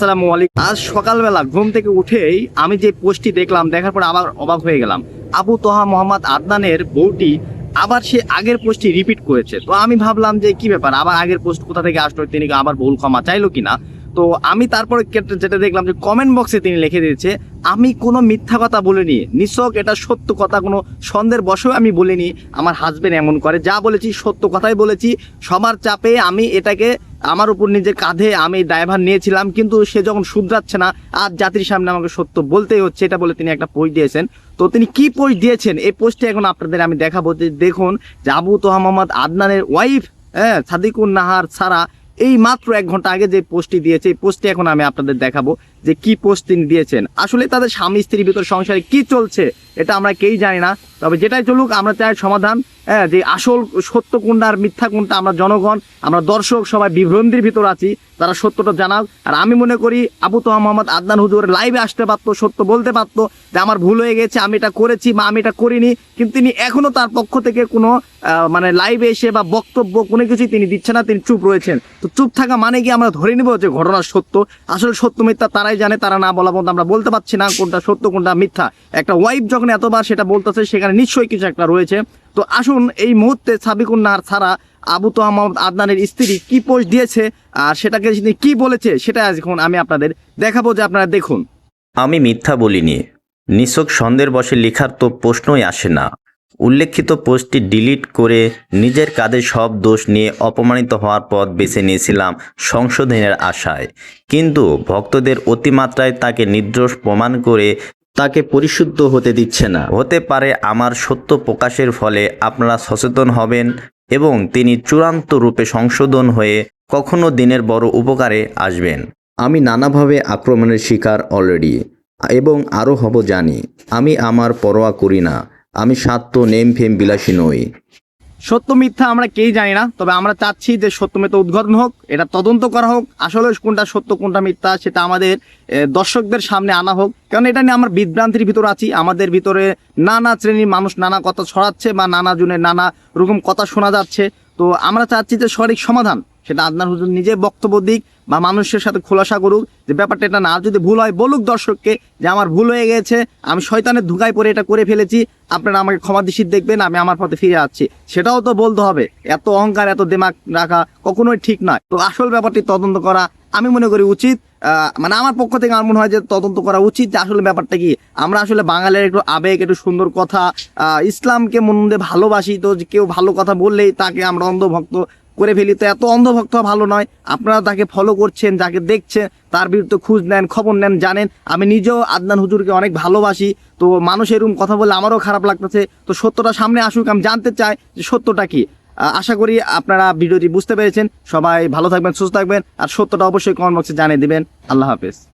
আসসালামু আলাইকুম। আজ সকালবেলা ঘুম থেকে উঠেই আমি যে পোস্টটি দেখলাম, দেখার পর আবার অবাক হয়ে গেলাম। আবু তোহা মোহাম্মদ আদনানের বউটি আবার সে আগের পোস্টটি রিপিট করেছে। তো আমি ভাবলাম যে কি ব্যাপার, আবার আগের পোস্ট কোথা থেকে আসলো, তিনি আবার ভুল ক্ষমা চাইলো কিনা? তো আমি তারপরে যেটা দেখলাম যে কমেন্ট বক্সে তিনি লিখে দিয়েছে, আমি কোনো মিথ্যা কথা বলিনি। নিছক এটা সত্য কথা, কোনো সন্দেহের বশেও আমি বলিনি। আমার হাজবেন্ড এমন করে। যা বলেছি সত্য কথাই বলেছি। সবার চাপে আমি এটাকে আমার উপর নিজের কাঁধে আমি ড্রাইভার নিয়েছিলাম, কিন্তু সে যখন শুধরাচ্ছে না আর জাতির সামনে আমাকে সত্য বলতেই হচ্ছে, এটা বলে তিনি একটা পোস্ট দিয়েছেন। তো তিনি কি পোস্ট দিয়েছেন? এই পোস্টে এখন আপনাদের আমি দেখাবো। যে দেখুন যে আবু তোহা মোহাম্মদ আদনানের ওয়াইফ হ্যাঁ সাদিকুন নাহার ছাড়া এই মাত্র এক ঘণ্টা আগে যে পোস্টটি দিয়েছে, এই পোস্টটি এখন আমি আপনাদের দেখাবো যে কি পোস্ট তিনি দিয়েছেন। আসলে তাদের স্বামী স্ত্রীর ভিতর সংসারে কি চলছে, এটা আমরা কেই জানি না। তবে যেটাই চলুক, আমরা চাই সমাধান হ্যাঁ যে আসল সত্য কোনটা আর মিথ্যা কোনটা আমরা জনগণ, আমরা দর্শক সবাই বিভ্রান্তির ভিতর আছি, তারা সত্যটা জানাক। আর আমি মনে করি, আবু তোহা মোহাম্মদ আদনান হুজুর লাইভে আসতে পারতো, সত্য বলতে পারতো যে আমার ভুল হয়ে গেছে, আমি এটা করেছি বা আমি এটা করিনি, কিন্তু তিনি এখনও তার পক্ষ থেকে কোনো মানে লাইভে এসে বা বক্তব্য কোনো কিছুই তিনি দিচ্ছেন না, তিনি চুপ রয়েছেন। তো চুপ থাকা মানে কি আমরা ধরে নিব যে ঘটনা সত্য? আসলে সত্য মিথ্যা তারাই জানে, তারা না বলা পর্যন্ত আমরা বলতে পারছি না কোনটা সত্য, কোনটা মিথ্যা। একটা ওয়াইফ যখন এতবার সেটা বলতেছে, সেখানে নিশ্চয়ই কিছু একটা রয়েছে। তো আসুন এই মুহূর্তে সাবিকুন নাহার ছাড়া আবু তো মোহাম্মদ আদনানের স্ত্রী কি পোস্ট দিয়েছে আর সেটাকে তিনি কি বলেছে সেটা এখন আমি আপনাদের দেখাবো, যে আপনারা দেখুন। আমি মিথ্যা বলিনি। নিছক সন্দেহের বসে লেখার তো প্রশ্নই আসে না। উল্লেখিত পোস্টটি ডিলিট করে নিজের কাঁধে সব দোষ নিয়ে অপমানিত হওয়ার পথ বেছে নিয়েছিলাম সংশোধনের আশায়। কিন্তু ভক্তদের অতিমাত্রায় তাকে নির্দোষ প্রমাণ করে তাকে পরিশুদ্ধ হতে দিচ্ছে না। হতে পারে আমার সত্য প্রকাশের ফলে আপনারা সচেতন হবেন এবং তিনি চূড়ান্ত রূপে সংশোধন হয়ে কখনো দিনের বড় উপকারে আসবেন। আমি নানাভাবে আক্রমণের শিকার অলরেডি এবং আরও হব জানি আমি আমার পরোয়া করি না আমি সাত্য নেম ফেম বিলাসী নই। সত্য মিথ্যা আমরা কেই জানি না, তবে আমরা চাচ্ছি যে সত্য মিথ্যা উদ্ঘাটন হোক, এটা তদন্ত করা হোক, আসলে কোনটা সত্য, কোনটা মিথ্যা সেটা আমাদের দর্শকদের সামনে আনা হোক। কারণ এটা নিয়ে আমরা বিভ্রান্তির ভিতর আছি, আমাদের ভিতরে নানা শ্রেণির মানুষ নানা কথা ছড়াচ্ছে বা নানা জনের নানা রকম কথা শোনা যাচ্ছে। তো আমরা চাচ্ছি যে সঠিক সমাধান। সেটা আদনান হুজুর নিজে বক্তব্য দিক বা মানুষের সাথে খোলাসা করুক যে ব্যাপারটা এটা না। যদি ভুল হয়, বলুক দর্শককে যে আমার ভুল হয়ে গেছে, আমি শয়তানের ধুকায় পরে এটা করে ফেলেছি, আপনারা আমাকে ক্ষমা দৃষ্টি দেখবেন, আমি আমার পথে ফিরে আসছি। সেটাও তো বলতে হবে, এত অহংকার, এত দেমাগ রাখা কখনোই ঠিক নয়। তো আসল ব্যাপারটি তদন্ত করা আমি মনে করি উচিত। মানে আমার পক্ষ থেকে আমার মনে হয় যে তদন্ত করা উচিত যে আসলে ব্যাপারটা কি। আমরা আসলে বাঙালির একটু আবেগ, একটু সুন্দর কথা ইসলামকে দিয়ে ভালোবাসি, তো কেউ ভালো কথা বললেই তাকে আমরা অন্ধভক্ত করে ফেলি। তো এত অন্ধভক্ত ভালো নয়। আপনারা তাকে ফলো করছেন, যাকে দেখছেন, তার বিরুদ্ধে খুঁজ নেন, খবর নেন, জানেন। আমি নিজেও আদনান হুজুরকে অনেক ভালোবাসি। তো মানুষ এরকম কথা বলে আমারও খারাপ লাগতেছে। তো সত্যটা সামনে আসুক, আমি জানতে চাই যে সত্যটা কি। আশা করি আপনারা ভিডিওটি বুঝতে পেরেছেন। সবাই ভালো থাকবেন, সুস্থ থাকবেন। আর সত্যটা অবশ্যই কমেন্ট বক্সে জানিয়ে দিবেন। আল্লাহ হাফেজ।